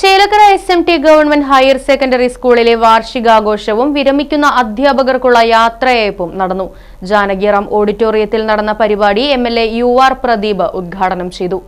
Chelakkara S M T government higher secondary സ്കൂളിലെ വാർഷികാഘോഷവും വിരമിക്കുന്ന അധ്യാപകർക്കുള്ള യാത്രയയപ്പും നടന്നു. ജാനകിറാം ഓഡിറ്റോറിയത്തിൽ നടന്ന പരിപാടി M L A U R Pradeep ഉദ്ഘാടനം ചെയ്തു.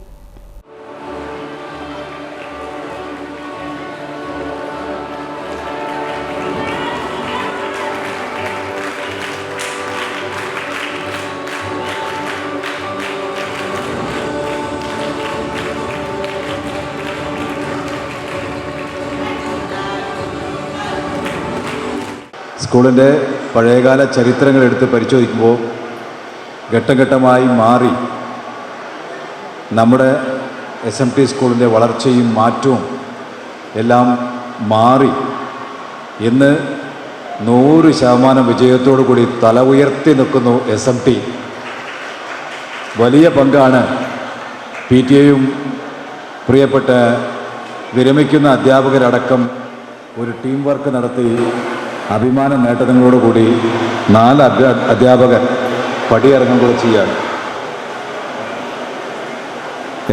സ്കൂളിന്റെ പഴയകാല ചരിത്രങ്ങൾ എടുത്ത് പരിശോധിക്കുമ്പോൾ ഘട്ടഘട്ടമായി മാറി നമ്മുടെ എസ് എം ടി സ്കൂളിന്റെ വളർച്ചയും മാറ്റവും എല്ലാം മാറി ഇന്ന് നൂറ് ശതമാനം വിജയത്തോടു കൂടി തല ഉയർത്തി നിൽക്കുന്നു എസ് എം ടി വലിയ പങ്കാണ് പി ടി എയും പ്രിയപ്പെട്ട വിരമിക്കുന്ന അധ്യാപകരടക്കം ഒരു ടീം വർക്ക് നടത്തി അഭിമാന നേട്ടങ്ങളോടുകൂടി നാല് അധ്യാ അധ്യാപകർ പടിയിറങ്ങുമ്പോൾ ചെയ്യാണ്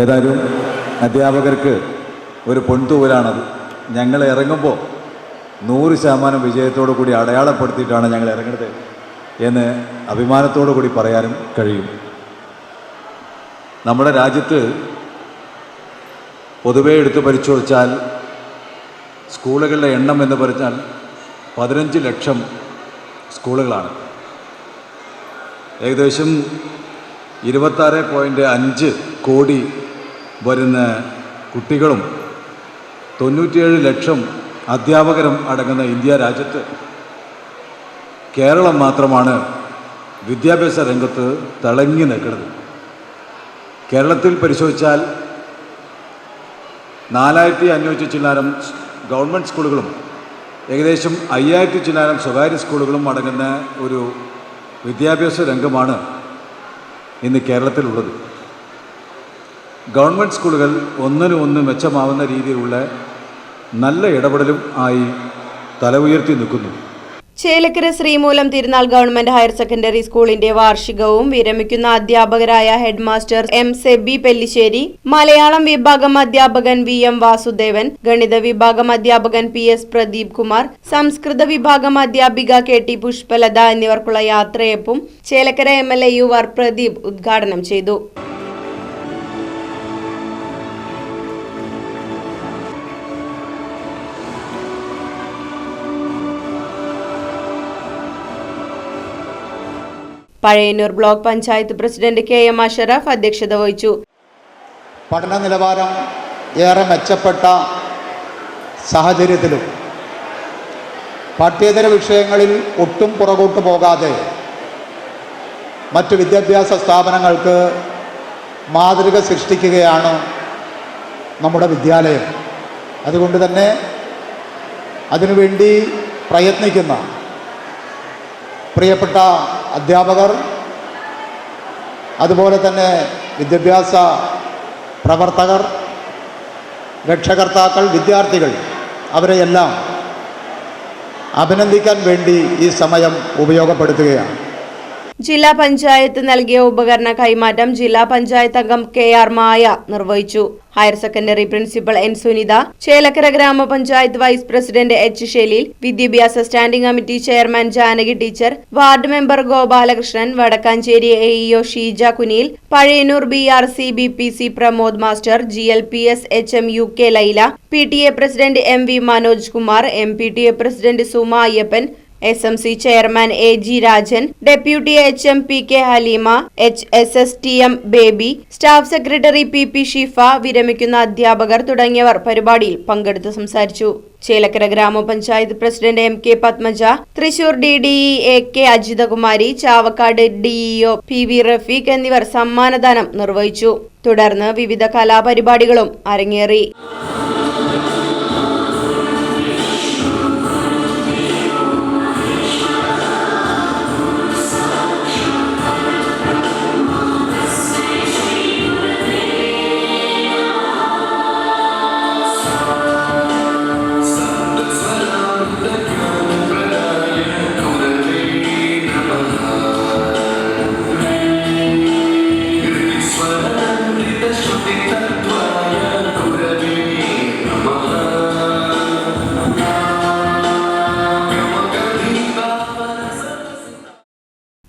ഏതായാലും അധ്യാപകർക്ക് ഒരു പൊൻതൂവലാണത്. ഞങ്ങൾ ഇറങ്ങുമ്പോൾ നൂറ് ശതമാനം വിജയത്തോടു കൂടി അടയാളപ്പെടുത്തിയിട്ടാണ് ഞങ്ങൾ ഇറങ്ങുന്നത് എന്ന് അഭിമാനത്തോടു കൂടി പറയാനും കഴിയും. നമ്മുടെ രാജ്യത്ത് പൊതുവേ എടുത്തു പരിശോധിച്ചാൽ സ്കൂളുകളുടെ എണ്ണം എന്ന് പറഞ്ഞാൽ പതിനഞ്ച് ലക്ഷം സ്കൂളുകളാണ്. ഏകദേശം ഇരുപത്താറ് പോയിന്റ് അഞ്ച് കോടി വരുന്ന കുട്ടികളും തൊണ്ണൂറ്റിയേഴ് ലക്ഷം അധ്യാപകരും അടങ്ങുന്ന ഇന്ത്യ രാജ്യത്ത് കേരളം മാത്രമാണ് വിദ്യാഭ്യാസ രംഗത്ത് തിളങ്ങി നിൽക്കുന്നത്. കേരളത്തിൽ പരിശോധിച്ചാൽ നാലായിരത്തി അഞ്ഞൂറ്റി ചില്ലാനം ഗവൺമെന്റ് സ്കൂളുകളും ഏകദേശം അയ്യായിരത്തി ചില്ലാനം സ്വകാര്യ സ്കൂളുകളും അടങ്ങുന്ന ഒരു വിദ്യാഭ്യാസ രംഗമാണ് ഇന്ന് കേരളത്തിലുള്ളത്. ഗവൺമെന്റ് സ്കൂളുകൾ ഒന്നിനും ഒന്ന് മെച്ചമാവുന്ന രീതിയിലുള്ള നല്ല ഇടപെടലും ആയി തല ഉയർത്തി നിൽക്കുന്നു. Chelakkara Sreemoolam Thirunal government higher secondary സ്കൂളിന്റെ വാർഷികവും വിരമിക്കുന്ന അധ്യാപകരായ head master M Sebi Pellissery Malayalam വിഭാഗം അധ്യാപകൻ വി എം വാസുദേവൻ ഗണിത വിഭാഗം അധ്യാപകൻ പി എസ് പ്രദീപ് കുമാർ സംസ്കൃത വിഭാഗം അധ്യാപിക കെ ടി പുഷ്പലത എന്നിവർക്കുള്ള യാത്രയപ്പും Chelakkara M L A U R Pradeep ഉദ്ഘാടനം ചെയ്തു. Pazhayannur block panchayat president K M Ashraf അധ്യക്ഷത വഹിച്ചു. പഠന നിലവാരം ഏറെ മെച്ചപ്പെട്ട സാഹചര്യത്തിലും പാഠ്യേതര വിഷയങ്ങളിൽ ഒട്ടും പുറകോട്ട് പോകാതെ മറ്റു വിദ്യാഭ്യാസ സ്ഥാപനങ്ങൾക്ക് മാതൃക സൃഷ്ടിക്കുകയാണ് നമ്മുടെ വിദ്യാലയം. അതുകൊണ്ട് തന്നെ അതിനുവേണ്ടി പ്രയത്നിക്കുന്ന പ്രിയപ്പെട്ട അധ്യാപകർ അതുപോലെ തന്നെ വിദ്യാഭ്യാസ പ്രവർത്തകർ രക്ഷകർത്താക്കൾ വിദ്യാർത്ഥികൾ അവരെയെല്ലാം അഭിനന്ദിക്കാൻ വേണ്ടി ഈ സമയം ഉപയോഗപ്പെടുത്തുകയാണ്. ജില്ലാ പഞ്ചായത്ത് നൽകിയ ഉപകരണ കൈമാറ്റം ജില്ലാ പഞ്ചായത്ത് അംഗം കെ ആർ മായ നിർവഹിച്ചു. Higher secondary principal N Sunitha Chelakkara ഗ്രാമപഞ്ചായത്ത് വൈസ് പ്രസിഡന്റ് എച്ച് ഷെലീൽ വിദ്യാഭ്യാസ standing committee chairman Janaki teacher ward member Gopalakrishnan Vadakkanchery A EO Sheeja Kuniyil Pazhayannur B R C B P C Pramod master G L P S H M U K Laila P T A president M V Manoj Kumar M P T A president Suma Ayyappan S M C chairman A G Rajan deputy H M P K Haleema H S S T M Baby staff secretary P P Shifa വിരമിക്കുന്ന അധ്യാപകർ തുടങ്ങിയവർ പരിപാടിയിൽ പങ്കെടുത്ത് സംസാരിച്ചു. ചേലക്കര ഗ്രാമപഞ്ചായത്ത് president M K Padmaja Thrissur D D E A K Ajithakumari Chavakkad DEO P V Rafeeq എന്നിവർ സമ്മാനദാനം നിർവഹിച്ചു. തുടർന്ന് വിവിധ കലാപരിപാടികളും അരങ്ങേറി.